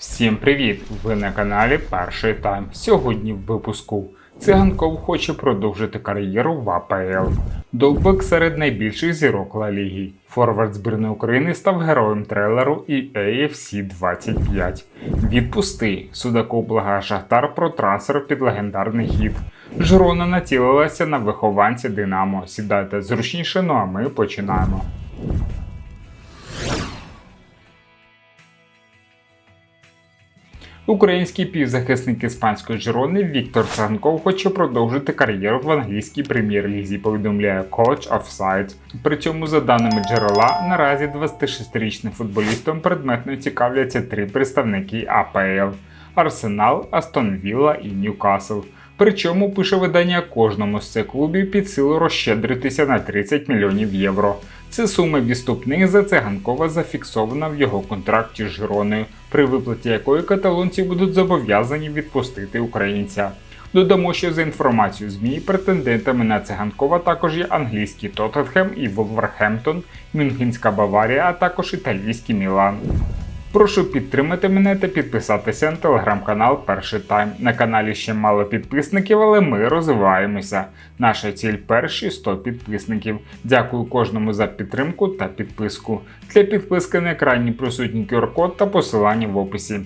Всім привіт! Ви на каналі Перший Тайм. Сьогодні в випуску Циганков хоче продовжити кар'єру в АПЛ. Довбик серед найбільших зірок Ла Ліги. Форвард збірної України став героєм трейлеру і AFC 25. Відпусти. Судаков благає Шахтар про трансфер під легендарний хід. Жрона націлилася на вихованця Динамо. Сідайте зручніше, ну а ми починаємо. Український півзахисник іспанської Жирони Віктор Цанков хоче продовжити кар'єру в англійській прем'єр-лізі, повідомляє Coach Offside. При цьому, за даними джерела, наразі 26-річним футболістом предметно цікавляться три представники АПЛ: Арсенал, Астон Вілла і Ньюкасл. Причому пише видання кожному з цих клубів під силу розщедритися на 30 мільйонів євро. Це сума відступних за циганкова зафіксована в його контракті з Жироною, при виплаті якої каталонці будуть зобов'язані відпустити українця. Додамо, що за інформацією ЗМІ претендентами на циганкова також є англійський Тоттенхем і Волверхемптон, Мюнхенська Баварія, а також італійський Мілан. Прошу підтримати мене та підписатися на телеграм-канал Перший Тайм. На каналі ще мало підписників, але ми розвиваємося. Наша ціль перші 100 підписників. Дякую кожному за підтримку та підписку. Для підписки на екрані присутній QR-код та посилання в описі.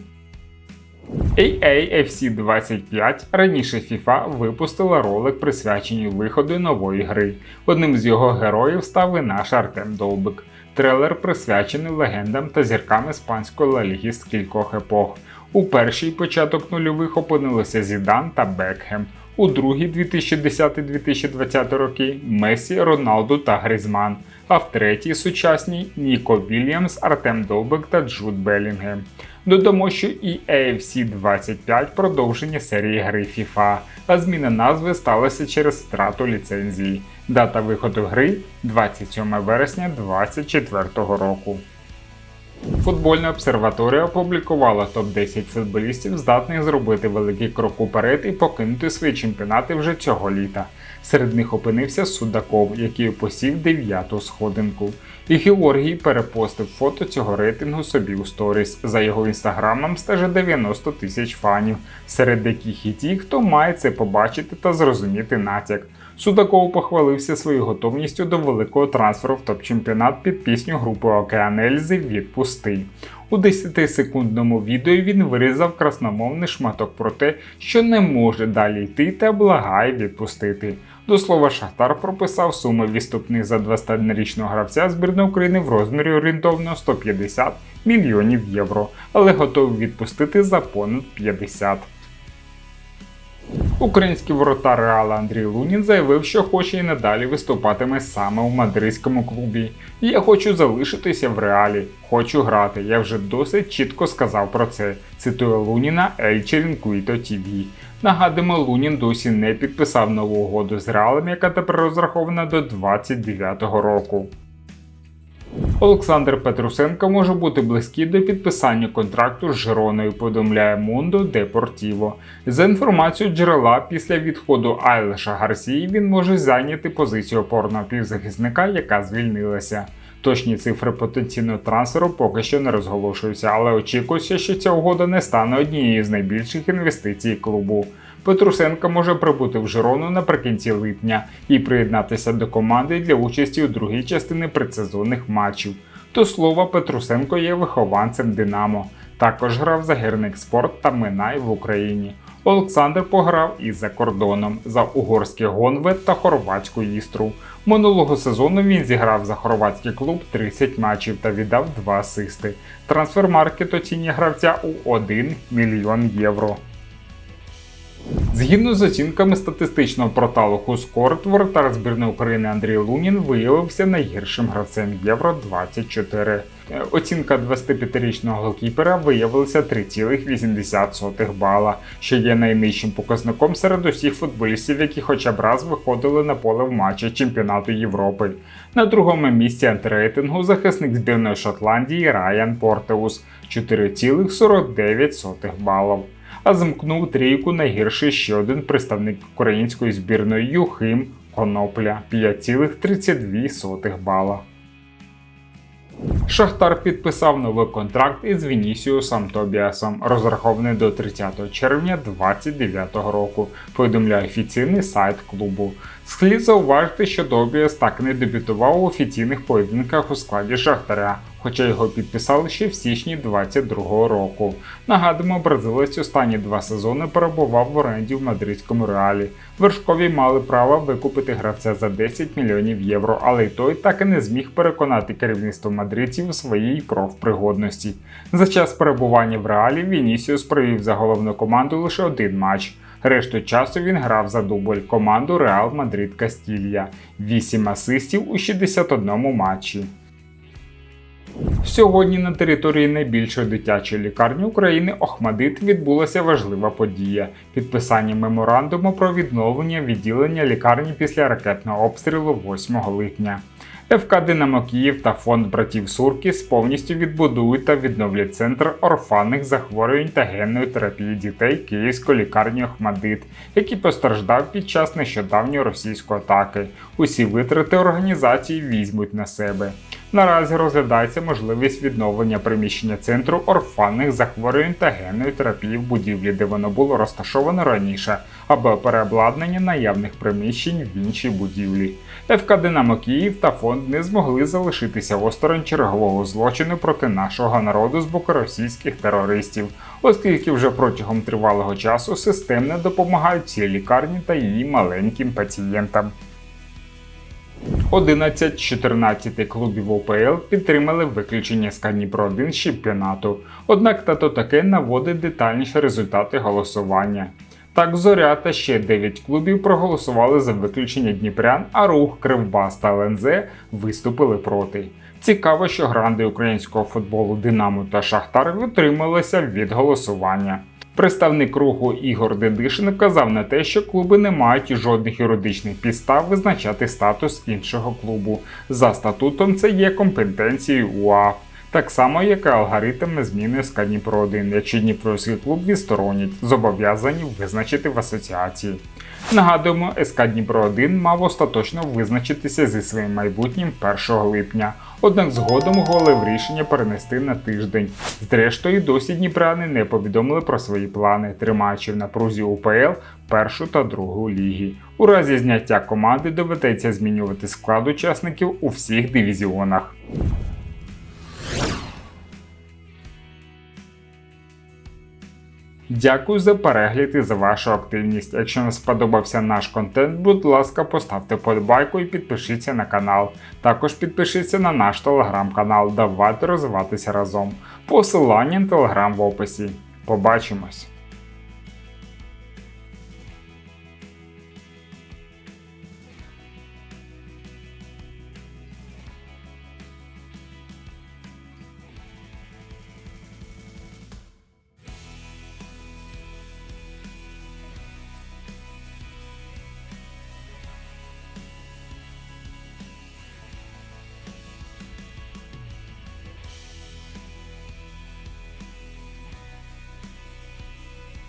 AAFC 25 раніше FIFA випустила ролик присвячений виходу нової гри. Одним з його героїв став і наш Артем Довбик. Трейлер присвячений легендам та зіркам іспанської Ла Ліги з кількох епох. У першій початок нульових опинилися Зідан та Бекхем. У другій 2010-2020 роки Месі, Роналду та Грізман. А в третій сучасній Ніко Вільямс, Артем Довбик та Джуд Белінгем. Додамо, що і AFC 25 продовження серії гри FIFA, а зміна назви сталася через втрату ліцензії. Дата виходу гри 27 вересня 2024 року. Футбольна обсерваторія опублікувала топ-10 футболістів, здатних зробити великий крок уперед і покинути свої чемпіонати вже цього літа. Серед них опинився Судаков, який посів дев'яту сходинку. І Георгій перепостив фото цього рейтингу собі у сторіс. За його інстаграмом стежить 90 тисяч фанів, серед яких і ті, хто має це побачити та зрозуміти натяк. Судаков похвалився своєю готовністю до великого трансферу в топ-чемпіонат під пісню групи Океан Ельзи Відпусти. У 10-секундному відео він вирізав красномовний шматок про те, що не може далі йти та благає відпустити. До слова, Шахтар прописав суми відступних за 21-річного гравця збірної України в розмірі орієнтовно 150 мільйонів євро, але готовий відпустити за понад 50. Український воротар Реала Андрій Лунін заявив, що хоче і надалі виступатиме саме у мадридському клубі. Я хочу залишитися в реалі, хочу грати. Я вже досить чітко сказав про це. Цитує Луніна El Chiringuito TV. Нагадуємо, Лунін досі не підписав нову угоду з Реалом, яка тепер розрахована до 29-го року. Олександр Петрусенко може бути близький до підписання контракту з Жироною, повідомляє Mundo Deportivo. За інформацією джерела, після відходу Айлеша Гарсії він може зайняти позицію опорного півзахисника, яка звільнилася. Точні цифри потенційного трансферу поки що не розголошуються, але очікується, що ця угода не стане однією з найбільших інвестицій клубу. Петрусенко може прибути в Жирону наприкінці липня і приєднатися до команди для участі у другій частині предсезонних матчів. До слова, Петрусенко є вихованцем Динамо. Також грав за гірник спорт та Минай в Україні. Олександр пограв і за кордоном за угорський Гонвет та хорватську Істру. Минулого сезону він зіграв за хорватський клуб 30 матчів та віддав 2 асисти. Трансфермаркет оцінює гравця у 1 мільйон євро. Згідно з оцінками статистичного порталу Хускорт, воротар збірної України Андрій Лунін виявився найгіршим гравцем Євро 24. Е, Оцінка 25-річного голкіпера виявилася 3,80 бала, що є найнижчим показником серед усіх футболістів, які хоча б раз виходили на поле в матчі чемпіонату Європи. На другому місці антирейтингу захисник збірної Шотландії Райан Портеус 4,49 балів а замкнув трійку найгірший ще один представник української збірної Юхим Конопля 5,32 бала. Шахтар підписав новий контракт із Вінісіусом Тобіасом, розрахований до 30 червня 2029 року. Повідомляє офіційний сайт клубу. Слід зауважити, що Тобіас так не дебютував у офіційних поєдинках у складі Шахтаря, хоча його підписали ще в січні 2022 року. Нагадуємо, бразилець останні два сезони перебував в оренді в мадридському реалі. Вершкові мали право викупити гравця за 10 мільйонів євро, але й той так і не зміг переконати керівництво мадридців у своїй профпригодності. За час перебування в реалі Вінісіус провів за головну команду лише один матч. Решту часу він грав за дубль команду Реал Мадрид Кастілія, 8 асистів у 61 матчі. Сьогодні на території найбільшої дитячої лікарні України Охмадит відбулася важлива подія підписання меморандуму про відновлення відділення лікарні після ракетного обстрілу 8 липня. ФК Динамо Київ та фонд братів Суркіс повністю відбудують та відновлять центр орфанних захворювань та генної терапії дітей Київської лікарні Охмадит, який постраждав під час нещодавньої російської атаки. Усі витрати організації візьмуть на себе. Наразі розглядається можливість відновлення приміщення центру орфанних захворювань та генної терапії в будівлі, де воно було розташовано раніше, або переобладнання наявних приміщень в іншій будівлі. ФК Динамо Київ та фонд не змогли залишитися осторонь чергового злочину проти нашого народу з боку російських терористів, оскільки вже протягом тривалого часу системно допомагають цій лікарні та її маленьким пацієнтам. 11 з 14 клубів ОПЛ підтримали виключення з Дніпро 1 з чемпіонату. Однак тато таке наводить детальніші результати голосування. Так, Зоря та ще 9 клубів проголосували за виключення Дніпрян, а рух Кривбас та ЛНЗ виступили проти. Цікаво, що гранди українського футболу Динамо та Шахтар витрималися від голосування. Представник руху Ігор Дедишин вказав на те, що клуби не мають жодних юридичних підстав визначати статус іншого клубу. За статутом це є компетенцією УАФ. Так само, як і алгоритм зміни СК Дніпро 1, якщо Дніпровський клуб відсторонять, зобов'язані визначити в асоціації. Нагадуємо, СК Дніпро 1 мав остаточно визначитися зі своїм майбутнім 1 липня, однак згодом ухвалив рішення перенести на тиждень. Зрештою, досі дніпряни не повідомили про свої плани, тримаючи в напрузі УПЛ першу та другу ліги. У разі зняття команди доведеться змінювати склад учасників у всіх дивізіонах. Дякую за перегляд і за вашу активність. Якщо вам сподобався наш контент, будь ласка, поставте подобайку і підпишіться на канал. Також підпишіться на наш телеграм-канал. Давайте розвиватися разом. Посилання на телеграм в описі. Побачимось!